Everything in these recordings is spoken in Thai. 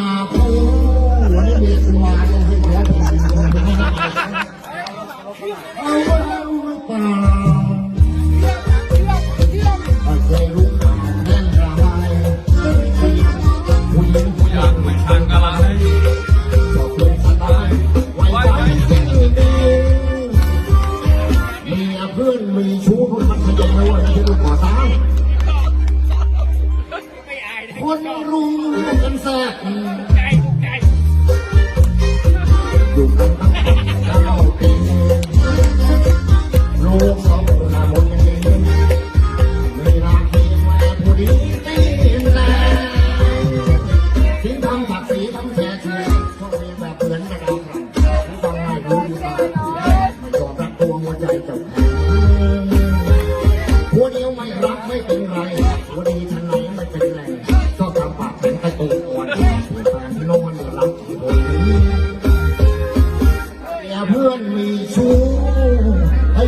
วันนี้มีสุมาต้องให้แพ้ผมเอาไว้หรือเปล่าไม่เคยรู้ข่าวแน่นรายผู้หญิงผู้หญิงยังไม่ทันกะลาเลยก็เป็นสไตล์ไว้ใจสิ่งดีมีเพื่อนมีชู้คนมัธยมไม่ว่าจะเป็นลูกก่อสร้าง มกัน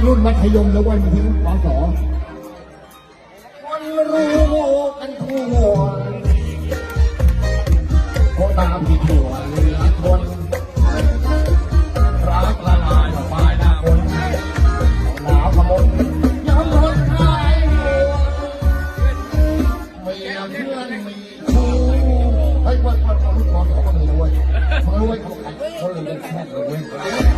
รุ่นมัธยมแล้ววันมาถึงปศวันรู้กันทั่วโคตามที่ตัวเหลือคนรักละลายฝ่ายหน้าคนหนาวขมดย้ำรถหายหัวมีเพื่อนมีคู่เฮ้วันวันวันก่อนเขาก็มีด้วยเขารู้ว้เขาใครเขาเลยแค่เลย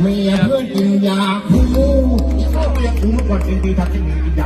เมียเพื่อนกินยาคูเขาเรี ยกกูเมื่อก่อนกินดีทักกินดีกินยาคู